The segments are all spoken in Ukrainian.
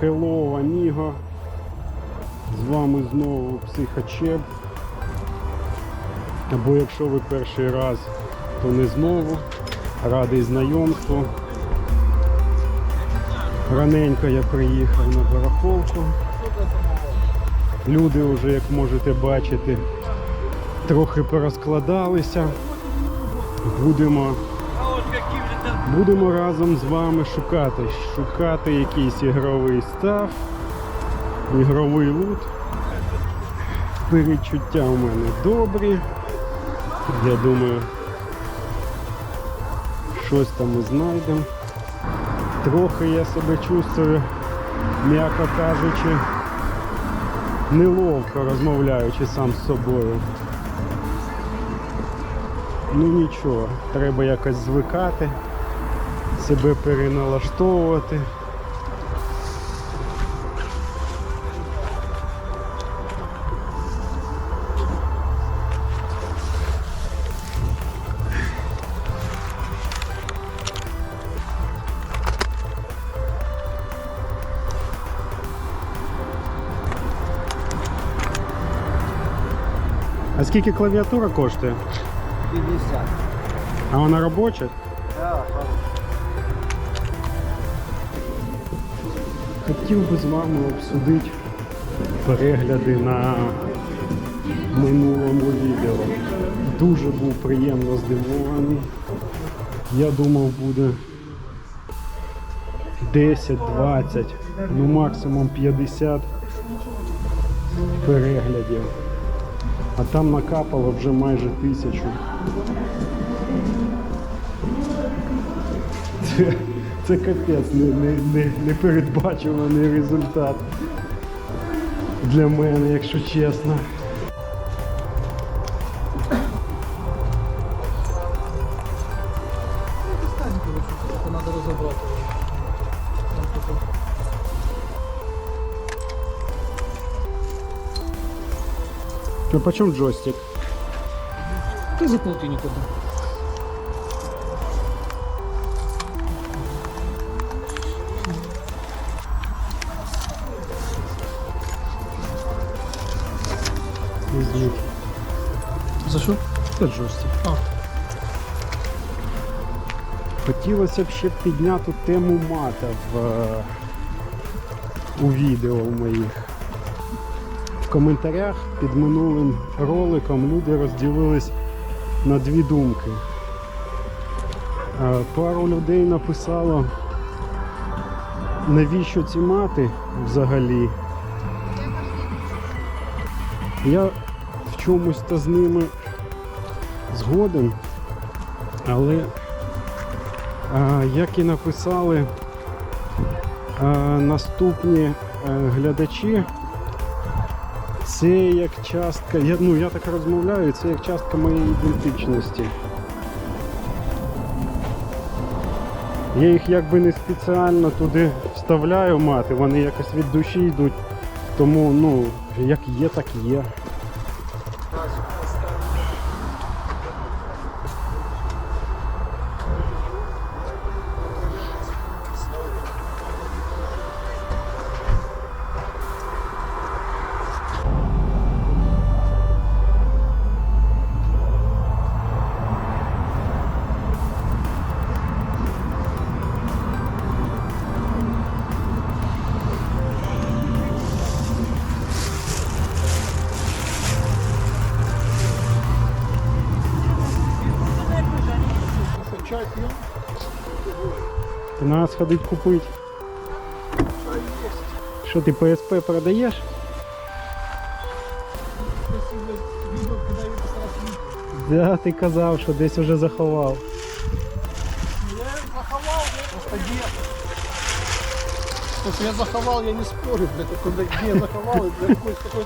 Hello, Amigo. З вами знову Психочеп. Або якщо ви перший раз, то не знову. Радий знайомству. Раненько я приїхав на барахолку. Люди вже, як можете бачити, трохи порозкладалися. Будемо Будемо разом з вами шукати, шукати якийсь ігровий став, ігровий лут. Перечуття у мене добрі. Я думаю, щось там ми знайдемо. Трохи я себе чувствую, м'яко кажучи, неловко розмовляючи сам з собою. Ну нічого, треба якось звикати себе переналаштовувати. А скільки клавіатура коштує? 50. А вона робоча? Да, Хотів би з вами обсудити перегляди на минулому відео. Дуже був приємно здивований. Я думав буде 10-20, ну максимум 50 переглядів. А там накапало вже майже тисячу. Це, це капець, не, не, не, непередбачуваний результат для мене, якщо чесно. А по чому джойстик? Ты за полтинник отдам. За что? Це джойстик. А. Хотілося б ще підняти тему мата в, е, у відео моїх. Коментарях під минулим роликом люди розділились на дві думки. Е, Пару людей написало, навіщо ці мати взагалі. Я в чомусь та з ними згоден, але як і написали наступні е, глядачі, це як частка, я, ну я так розмовляю, це як частка моєї ідентичності. Я їх якби не спеціально туди вставляю мати, вони якось від душі йдуть. Тому, ну, як є, так є. Чай пьем? Треба сходити купити. Що ти ПСП продаєш? Да, ти казав, що десь уже заховав. Я заховал, просто где? Слушай, я заховал, я не спорю, блядь, где я заховал, и для какой, с какой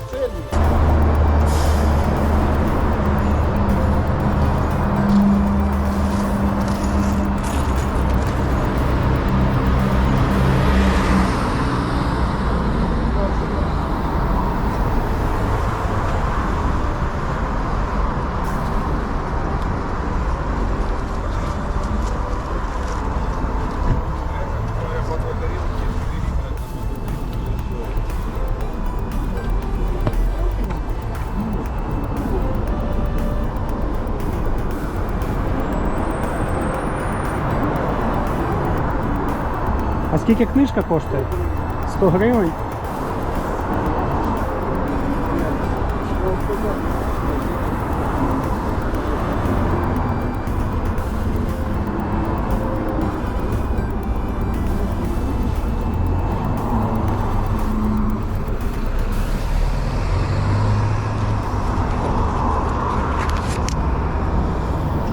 скільки книжка коштує? 100 гривень?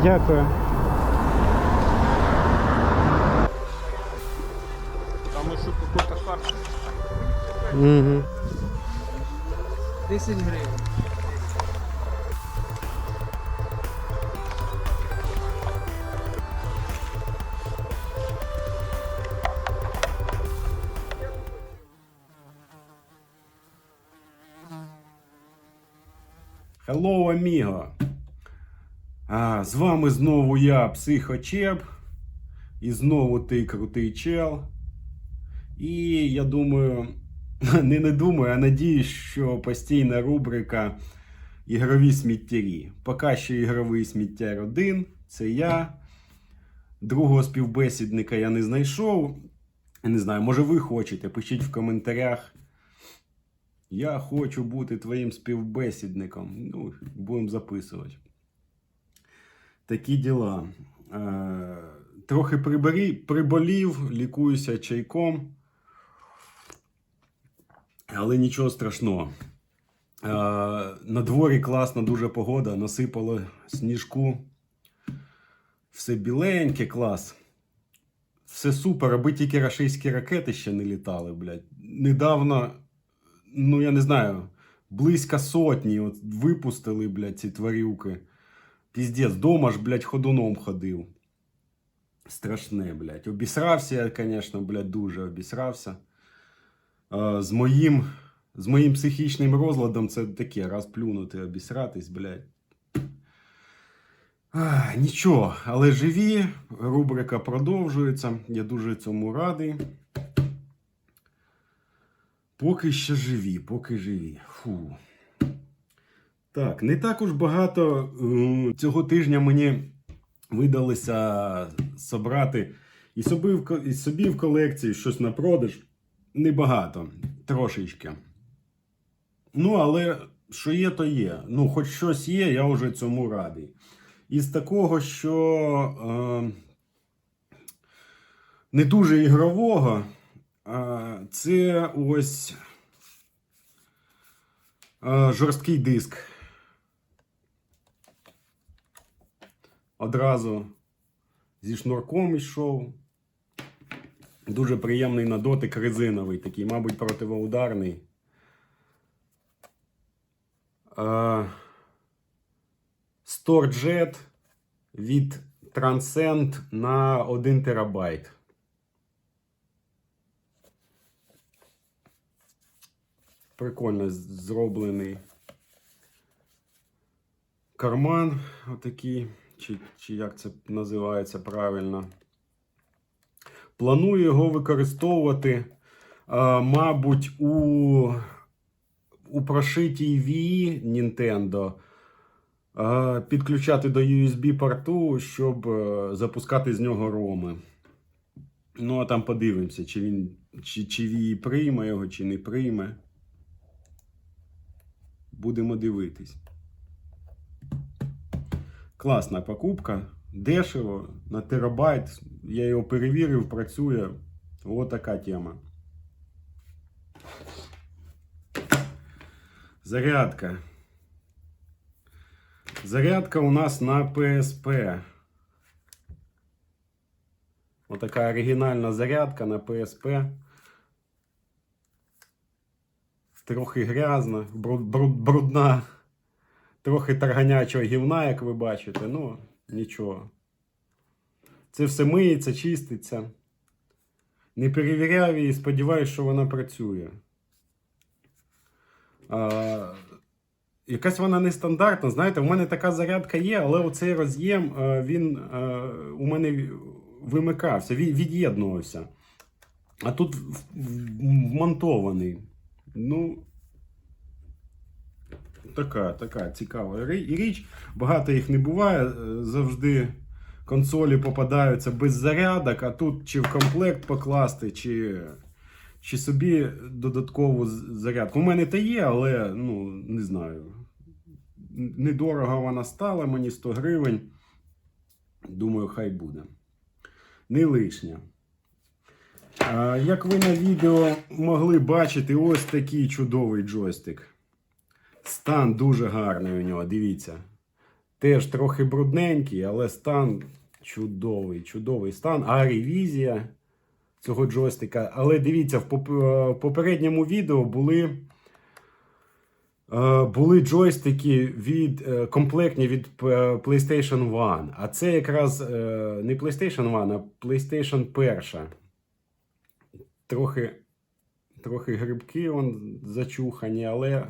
Дякую. Угу. 10 гривен. Hello, amigo! А, з вами знову я, Психочеп. І знову ти крутий чел. І я думаю, не не думаю, а надіюсь, що постійна рубрика Ігрові сміттярі. Поки що ігровий сміттяр один, це я. Другого співбесідника я не знайшов. Не знаю, може ви хочете, пишіть в коментарях. Я хочу бути твоїм співбесідником. Ну, будемо записувати. Такі діла. Е, трохи приболів, лікуюся чайком. Але нічого страшного. Е, на дворі класна дуже погода, насипало сніжку. Все біленьке, клас. Все супер, аби тільки рашистські ракети ще не літали, блядь. Недавно ну я не знаю, близько сотні от випустили, блядь, ці тварюки. Піздець, дома ж, блядь, ходуном ходив. Страшне, блядь. Обісрався я, звісно, блядь, дуже обісрався. З, моїм, з моїм психічним розладом це таке, раз плюнути, обісратись, блядь. А, нічого, але живі, рубрика продовжується. Я дуже цьому радий. Поки ще живі, поки живі. Фу. Так, не так уж багато е, цього тижня мені видалося собрати і собі в колекції щось на продаж. Небагато, трошечки. Ну, але що є, то є. Ну, хоч щось є, я вже цьому радий. Із такого, що е, не дуже ігрового. А, Це ось а, жорсткий диск. Одразу зі шнурком йшов. Дуже приємний на дотик резиновий, такий, мабуть, противоударний. StoreJet від Transcend на 1 терабайт. Прикольно зроблений карман, отакий, чи, чи як це називається правильно. Планую його використовувати, мабуть, у, у прошитій Wii Nintendo. Підключати до USB-порту, щоб е, запускати з нього роми. Ну, а там подивимося, чи він чи, чи Wii прийме його, чи не прийме. Будемо дивитись. Класна покупка. Дешево, на терабайт. Я його перевірив, працює. Ось така тема. Зарядка. Зарядка у нас на PSP. Отака оригінальна зарядка на PSP. Трохи грязна, бруд, бруд, брудна, трохи тарганячого гівна, як ви бачите. Ну, нічого. Це все миється, чиститься. Не перевіряв її, сподіваюся, що вона працює. А, якась вона нестандартна. Знаєте, в мене така зарядка є, але оцей роз'єм е, він е, у мене вимикався, від'єднувався. А тут вмонтований. Ну, така, така цікава річ. Багато їх не буває. е, Завжди консолі попадаються без зарядок, а тут чи в комплект покласти, чи, чи собі додаткову зарядку. У мене та є, але ну, не знаю. Недорого вона стала, мені 100 гривень. Думаю, хай буде. Не лишня. Як ви на відео могли бачити, ось такий чудовий джойстик. Стан дуже гарний у нього, дивіться. Теж трохи брудненький, але стан чудовий, чудовий стан. А ревізія цього джойстика. Але дивіться, в попередньому відео були. Е, Були джойстики від е, комплектні від е, PlayStation 1. А це якраз е, не PlayStation 1, а PlayStation 1. Трохи, трохи грибки он зачухані, але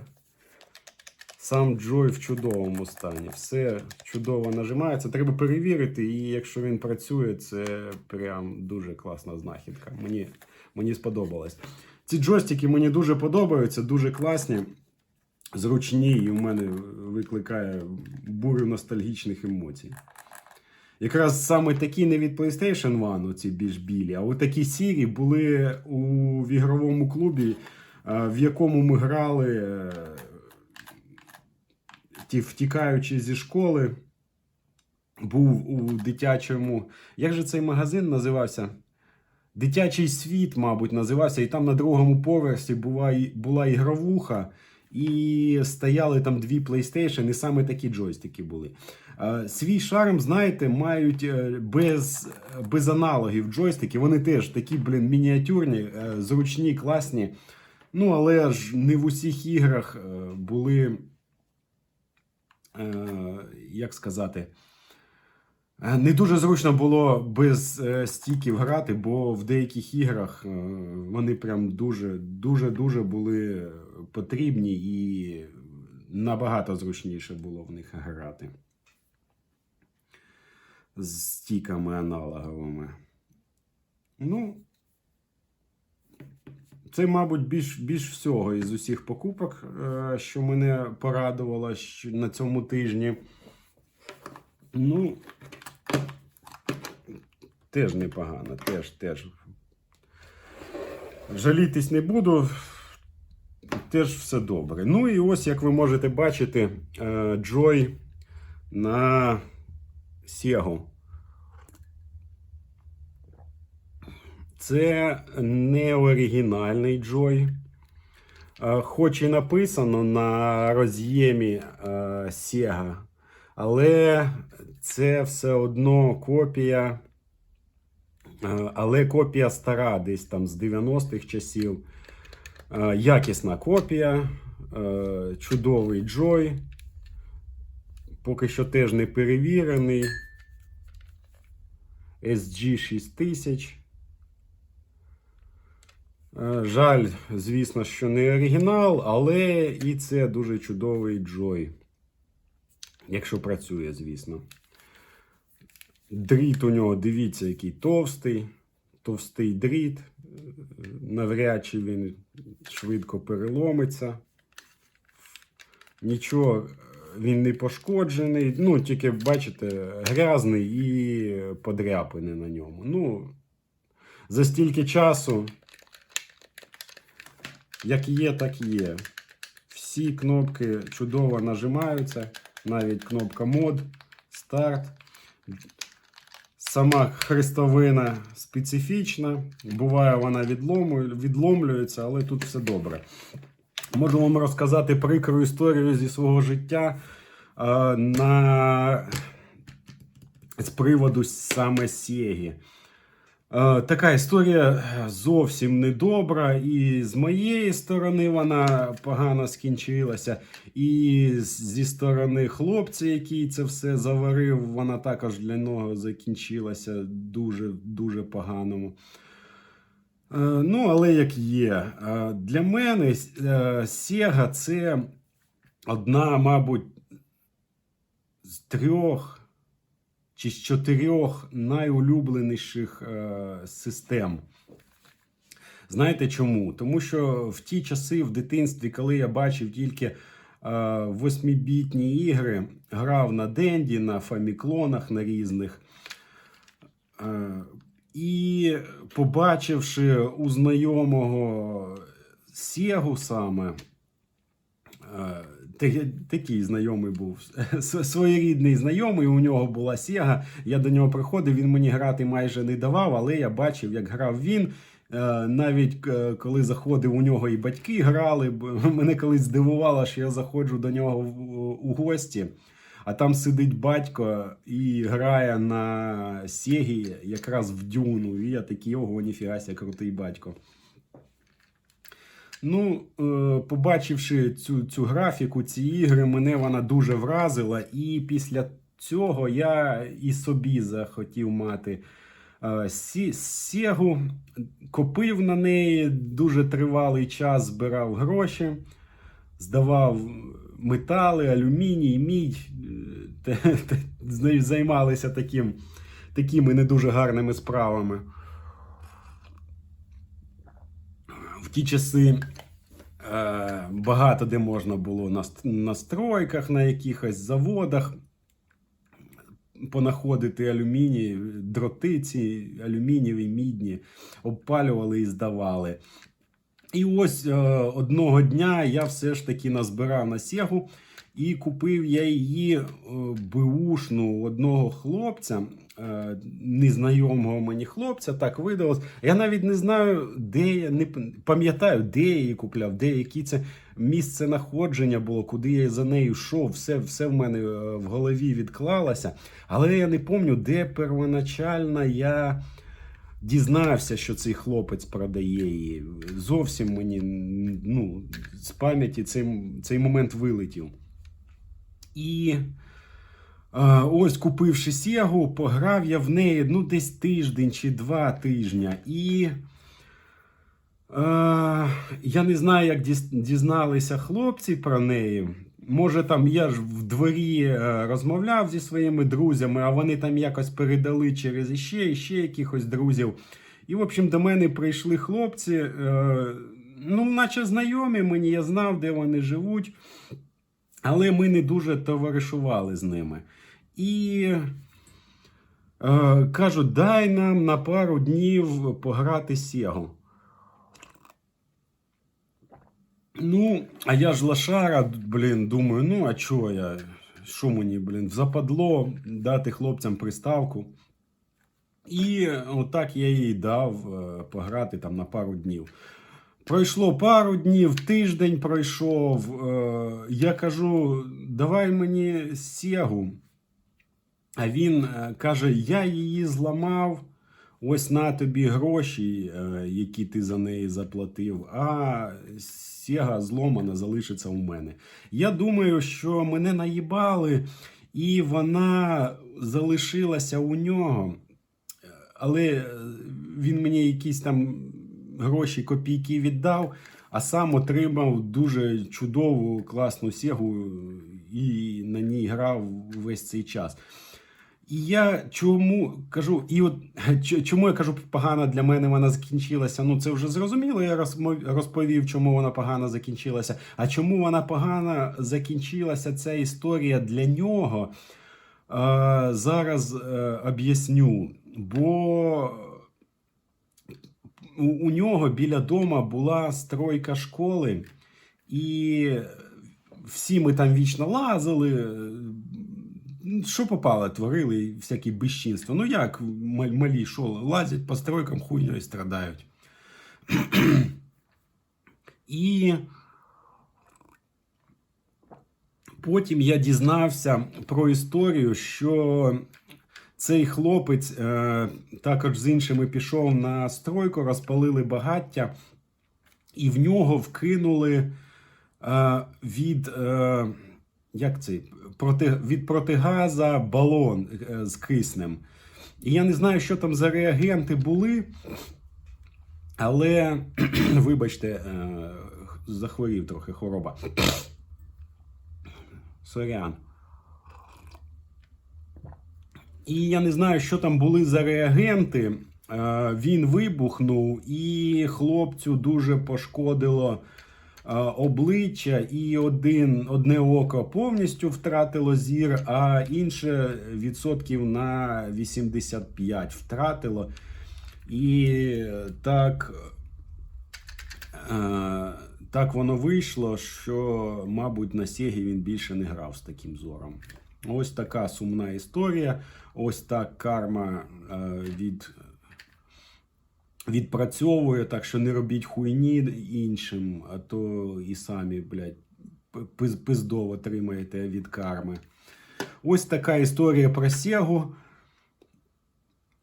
сам Джой в чудовому стані. Все чудово нажимається. Треба перевірити, і якщо він працює, це прям дуже класна знахідка. Мені, мені сподобалось. Ці джойстики мені дуже подобаються, дуже класні, зручні, і у мене викликає бурю ностальгічних емоцій. Якраз саме такі не від PlayStation 1, оці більш білі, а от такі сірі були у в ігровому клубі, в якому ми грали, е, втікаючи зі школи. Був у дитячому. Як же цей магазин називався? Дитячий світ, мабуть, називався. І там на другому поверсі була, була ігровуха, і стояли там дві PlayStation, і саме такі джойстики були. Свій шарм, знаєте, мають е, без, без аналогів джойстики. Вони теж такі, блін, мініатюрні, е, зручні, класні. Ну, але ж не в усіх іграх е, були, як сказати, е, не дуже зручно було без е, стіків грати, бо в деяких іграх е, вони прям дуже, дуже, дуже були потрібні і набагато зручніше було в них грати з стіками аналоговими. Ну, це, мабуть, більш, більш всього із усіх покупок, е, що мене порадувало на цьому тижні. Ну, теж непогано, теж, теж. Жалітись не буду. Теж все добре. Ну і ось, як ви можете бачити, е, Joy на Sega. Це не оригінальний Joy. Е, Хоч і написано на роз'ємі е, Sega, але це все одно копія. Е, Але копія стара, десь там з 90-х часів. Якісна копія, чудовий Joy. Поки що теж не перевірений. SG 6000. Е, Жаль, звісно, що не оригінал, але і це дуже чудовий Joy. Якщо працює, звісно. Дріт у нього, дивіться, який товстий. Товстий дріт. Е, Навряд чи він швидко переломиться. Нічого, він не пошкоджений. Ну, тільки, бачите, грязний і подряпини на ньому. Ну, за стільки часу, як є, так є. Всі кнопки чудово нажимаються, навіть кнопка мод, старт. Сама хрестовина специфічна. Буває, вона відломлюється, але тут все добре. Можу вам розказати прикру історію зі свого життя на... з приводу саме Сєгі. Е, Така історія зовсім недобра, і з моєї сторони вона погано скінчилася, і зі сторони хлопця, який це все заварив, вона також для нього закінчилася дуже дуже поганому. Е, Ну, але як є. Е, Для мене Sega це одна, мабуть, з трьох чи з чотирьох найулюбленіших е, систем. Знаєте чому? Тому що в ті часи в дитинстві, коли я бачив тільки е, ігри, грав на Денді, на фаміклонах на різних. Е, І побачивши у знайомого Сєгу саме, е, такий знайомий був, своєрідний знайомий, у нього була Сєга. Я до нього приходив, він мені грати майже не давав, але я бачив, як грав він. Е, Навіть е, коли заходив у нього і батьки грали, мене колись здивувало, що я заходжу до нього у гості. А там сидить батько і грає на Сегі якраз в дюну. І я такий, ого, ніфігася, крутий батько. Ну, е, побачивши цю, цю графіку, ці ігри, мене вона дуже вразила. І після цього я і собі захотів мати е, сі, Сегу, копив на неї дуже тривалий час, збирав гроші, здавав метали, алюміній, мідь. е, займалися таким, такими не дуже гарними справами. В ті часи багато де можна було на, на стройках, на якихось заводах понаходити алюміній, дроти ці алюмінієві, мідні, обпалювали і здавали. І ось е, одного дня я все ж таки назбирав на Сегу і купив я її е, беушну одного хлопця, е, незнайомого мені хлопця, так видалось. Я навіть не знаю, де я не пам'ятаю, де я її купляв, де які це місце знаходження було, куди я за нею йшов. Все, все в мене е, в голові відклалося. Але я не пам'ятаю, де первоначально я дізнався, що цей хлопець продає її. Зовсім мені ну, з пам'яті цей, цей момент вилетів. І е, ось купивши Сегу, пограв я в неї ну, десь тиждень чи два тижня. І е, я не знаю, як дізналися хлопці про неї. Може, там я ж в дворі е, розмовляв зі своїми друзями, а вони там якось передали через іще, іще якихось друзів. І, в общем, до мене прийшли хлопці, е, ну, наче знайомі мені, я знав, де вони живуть, але ми не дуже товаришували з ними. І е, кажуть, дай нам на пару днів пограти Сєгу. Ну, а я ж лошара, блін, думаю, ну а чого я? Що мені, блін, западло дати хлопцям приставку. І отак я їй дав е, пограти там на пару днів. Пройшло пару днів, тиждень пройшов. е, Я кажу, давай мені сєгу. А він е, каже: я її зламав. Ось на тобі гроші, е, які ти за неї заплатив, а сєга зломана залишиться у мене. Я думаю, що мене наїбали, і вона залишилася у нього. Але він мені якісь там гроші, копійки віддав, а сам отримав дуже чудову, класну сєгу і на ній грав весь цей час. І я чому кажу, і от чому я кажу, погано для мене вона закінчилася. Ну це вже зрозуміло. Я розповів, чому вона погано закінчилася. А чому вона погано закінчилася, ця історія для нього? Е, зараз е, об'ясню. Бо у, у нього біля дома була стройка школи, і всі ми там вічно лазили. Що попало, творили всякі безчинства. Ну як ма- малі що, лазять по стройкам, хуйньою страдають. І потім я дізнався про історію, що цей хлопець е, також з іншими пішов на стройку, розпалили багаття, і в нього вкинули е, від, е, як це, проти, від протигаза балон е, з киснем. І я не знаю, що там за реагенти були, але, вибачте, е, захворів трохи хвороба. Сорян. І я не знаю, що там були за реагенти. Е, Він вибухнув, і хлопцю дуже пошкодило обличчя, і один, одне око повністю втратило зір, а інше відсотків на 85 втратило. І так, е, так воно вийшло, що, мабуть, на Сегі він більше не грав з таким зором. Ось така сумна історія. Ось так карма е, від, відпрацьовує, так що не робіть хуйні іншим, а то і самі, блядь, пиздово отримаєте від карми. Ось така історія про Сегу.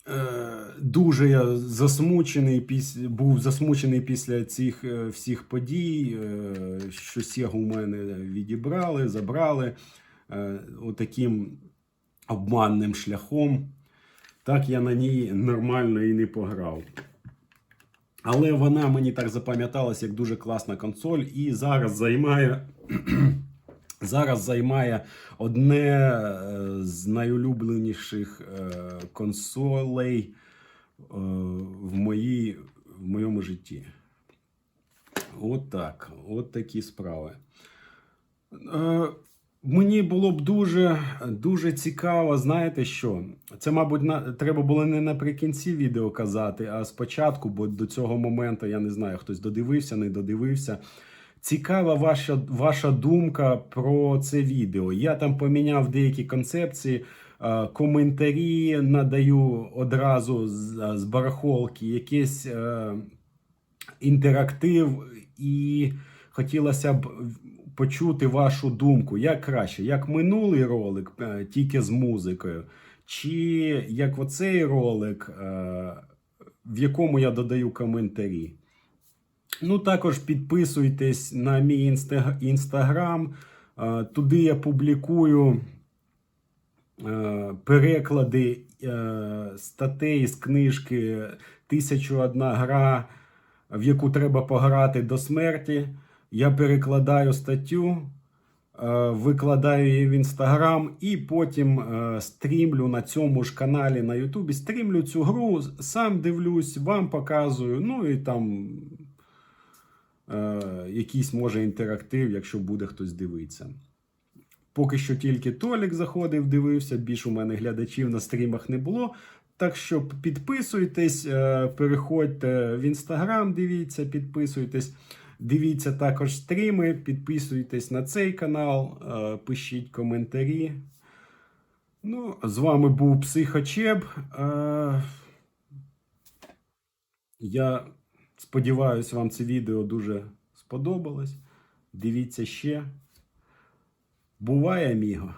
Е, Дуже я засмучений після, був засмучений після цих е, всіх подій, що Сегу у мене відібрали, забрали отаким обманним шляхом. Так я на ній нормально і не пограв. Але вона мені так запам'яталась як дуже класна консоль, і зараз займає. Зараз займає одне е, з найулюбленіших е, консолей е, в, моїй, в моєму житті. От так. От такі справи. Мені було б дуже, дуже цікаво, знаєте що? Це, мабуть, на, треба було не наприкінці відео казати, а спочатку, бо до цього моменту я не знаю, хтось додивився, не додивився. Цікава ваша, ваша думка про це відео. Я там поміняв деякі концепції, коментарі надаю одразу з, з барахолки, якийсь е, інтерактив, і хотілося б почути вашу думку. Як краще, як минулий ролик, е, тільки з музикою, чи як оцей ролик, е, в якому я додаю коментарі. Ну, також підписуйтесь на мій інстаграм. Е, Туди я публікую переклади статей з книжки «1001 гра, в яку треба пограти до смерті. Я перекладаю статтю, е, викладаю її в інстаграм і потім е, стрімлю на цьому ж каналі на Ютубі. Стрімлю цю гру, сам дивлюсь, вам показую. Ну і там е, якийсь може інтерактив, якщо буде хтось дивитися. Поки що тільки Толік заходив, дивився, більш у мене глядачів на стрімах не було. Так що підписуйтесь, переходьте в інстаграм, дивіться, підписуйтесь. Дивіться також стріми, підписуйтесь на цей канал, е, пишіть коментарі. Ну, з вами був Психочеб. Е, Я сподіваюся, вам це відео дуже сподобалось. Дивіться ще. Буває, аміго.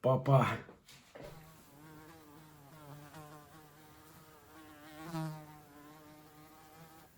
Па-па.